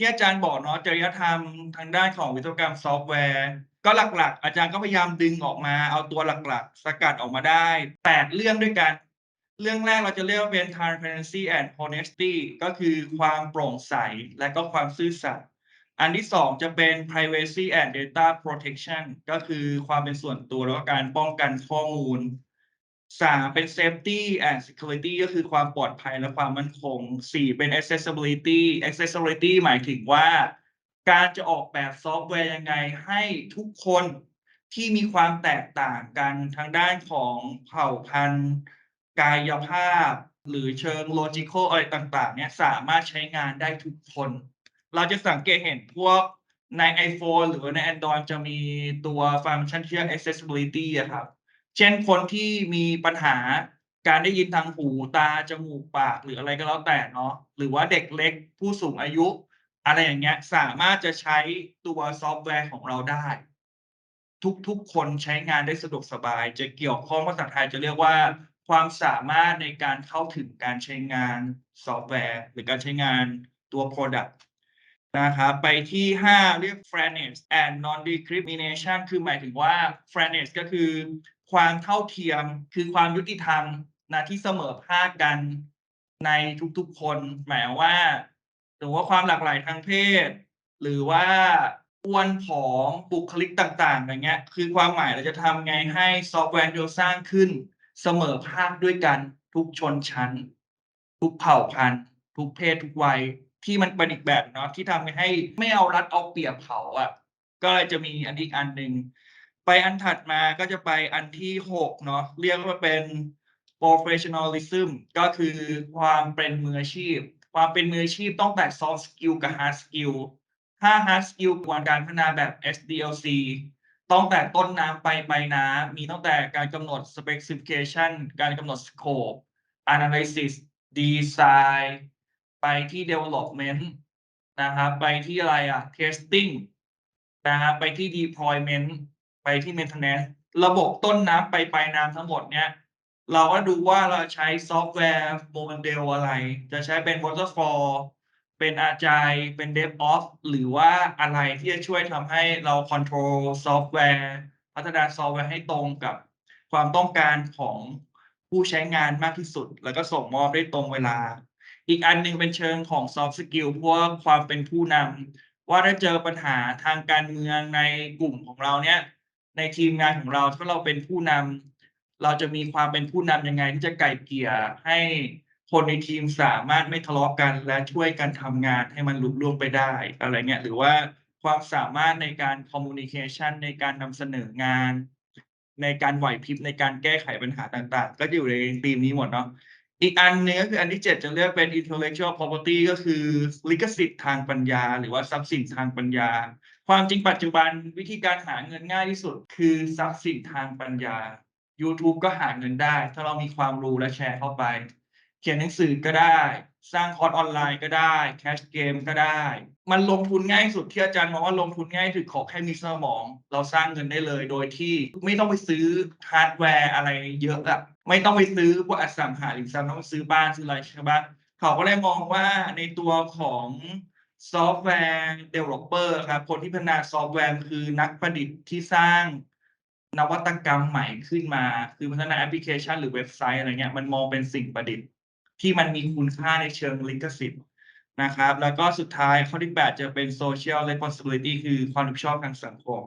ที่อาจารย์บอกเนาะจริยธรรมทางด้านของวิศวกรรมซอฟต์แวร์ ก็หลักๆ อาจารย์ก็พยายามดึงออกมา เอาตัวหลักๆ สกัดออกมาได้ 8 เรื่องด้วยกัน เรื่องแรกเราจะเรียกว่าเป็น transparency and honesty ก็คือความโปร่งใสและก็ความซื่อสัตย์อันที่สองจะเป็น privacy and data protection ก็คือความเป็นส่วนตัวแล้วก็การป้องกันข้อมูล สามเป็น safety and security ก็คือความปลอดภัยและความมั่นคงสี่เป็น accessibility accessibility หมายถึงว่า การจะออกแบบซอฟต์แวร์ยังไงให้ทุกคนที่มีความแตกต่างกันทางด้านของเผ่าพันธุ์ กายภาพ หรือเชิง logical อะไรต่างๆ เนี่ยสามารถใช้งานได้ทุกคน เราจะสังเกตเห็นพวกใน iPhone หรือใน Android จะมีตัวฟังก์ชันที่เรียก accessibility อะครับ เช่นคนที่มีปัญหาการได้ยินทางหูตาจมูกปากหรืออะไรก็แล้วแต่เนาะหรือว่าเด็กเล็กผู้สูงอายุ อะไรอย่างเงี้ยสามารถจะใช้ตัวซอฟต์แวร์ของเราได้ ทุกๆคนใช้งานได้สะดวกสบาย จะเกี่ยวข้องภาษาไทยจะเรียกว่า ความสามารถในการเข้าถึงการใช้งานซอฟต์แวร์ หรือการใช้งานตัวพรอดักต์นะครับไปที่ 5 เรียก fairness and non-discrimination คือหมายถึงว่า fairness ก็คือ ความเท่าเทียมคือความยุติธรรมนะที่เสมอภาคกันในทุกๆคนหมายว่า หรือว่าความหลากหลายทางเพศ หรือว่าอ้วนผอมบุคลิกต่างๆอย่างเงี้ย คือความหมายเราจะทำไงให้ซอฟต์แวร์ที่เราสร้างขึ้น เสมอภาคด้วยกันทุกชนชั้น ทุกเผ่าพันธุ์ ทุกเพศทุกวัยที่มันเป็นอีกแบบเนาะที่ทำให้ไม่เอารัดเอาเปรียบเขาอะก็เลยจะมีอันอีกอันหนึ่ง ไปอันถัดมาก็จะไปอันที่6เนาะเรียกว่าเป็น professionalism ก็คือความเป็นมืออาชีพ ความเป็นมืออาชีพต้องแต่ soft skill กับ hard skill ถ้า hard skill กระบวนการพัฒนาแบบ SDLC ต้องแต่ต้นน้ำไปปลายน้ำมีตั้งแต่การกำหนด specification การกำหนด scope analysis design ไปที่ development นะครับไปที่อะไรอะ testing นะครับไปที่ deployment ไปที่ maintenance ระบบต้นน้ำไปปลายน้ำทั้งหมดเนี้ยเราก็ดูว่าเราใช้ซอฟต์แวร์โมเดลอะไร จะใช้เป็น waterfall เป็น agile เป็น DevOps หรือว่าอะไรที่จะช่วยทำให้เราคอนโทรลซอฟต์แวร์พัฒนาซอฟต์แวร์ให้ตรงกับความต้องการของผู้ใช้งานมากที่สุด แล้วก็ส่งมอบได้ตรงเวลา อีกอันหนึ่งเป็นเชิงของ soft skill พวกความเป็นผู้นำว่าถ้าเจอปัญหาทางการเมืองในกลุ่มของเราเนี่ย ในทีมงานของเราถ้าเราเป็นผู้นำเราจะมีความเป็นผู้นำยังไงที่จะไกล่เกลี่ยให้คนในทีมสามารถไม่ทะเลาะกัน และช่วยกันทำงานให้มันลุล่วงไปได้อะไรเงี้ยหรือว่าความสามารถในการ communication ในการนำเสนองาน ในการไหวพริบในการแก้ไขปัญหาต่างๆ ก็จะอยู่ในธีมนี้หมดเนาะอีกอันนึงก็คืออันที่ 7 จะเรียกเป็น intellectual property ก็คือลิขสิทธิ์ทางปัญญา หรือว่าทรัพย์สินทางปัญญา ความจริงปัจจุบันวิธีการหาเงินง่ายที่สุด คือทรัพย์สินทางปัญญายูทูบก็หาเงินได้ ถ้าเรามีความรู้และแชร์เข้าไป เขียนหนังสือก็ได้ สร้างคอร์สออนไลน์ก็ได้แคชเกมก็ได้ มันลงทุนง่ายสุดที่อาจารย์มองว่าลงทุนง่ายที่สุดขอแค่มีสมอง เราสร้างเงินได้เลย โดยที่ไม่ต้องไปซื้อฮาร์ดแวร์อะไรเยอะอะไม่ต้องไปซื้อพวกอสังหาริมทรัพย์ต้องซื้อบ้านซื้ออะไรใช่ปะเขาก็เลยมองว่าในตัวของ ซอฟต์แวร์ developer ครับ คนที่พัฒนาซอฟต์แวร์คือนักประดิษฐ์ที่สร้างนวัตกรรมใหม่ขึ้นมา คือพัฒนาแอปพลิเคชันหรือเว็บไซต์อะไรเงี้ยมันมองเป็นสิ่งประดิษฐ์ ที่มันมีคุณค่าในเชิงลิขสิทธิ์นะครับ แล้วก็สุดท้ายข้อที่ 8 จะเป็น social responsibility คือความรับผิดชอบทางสังคม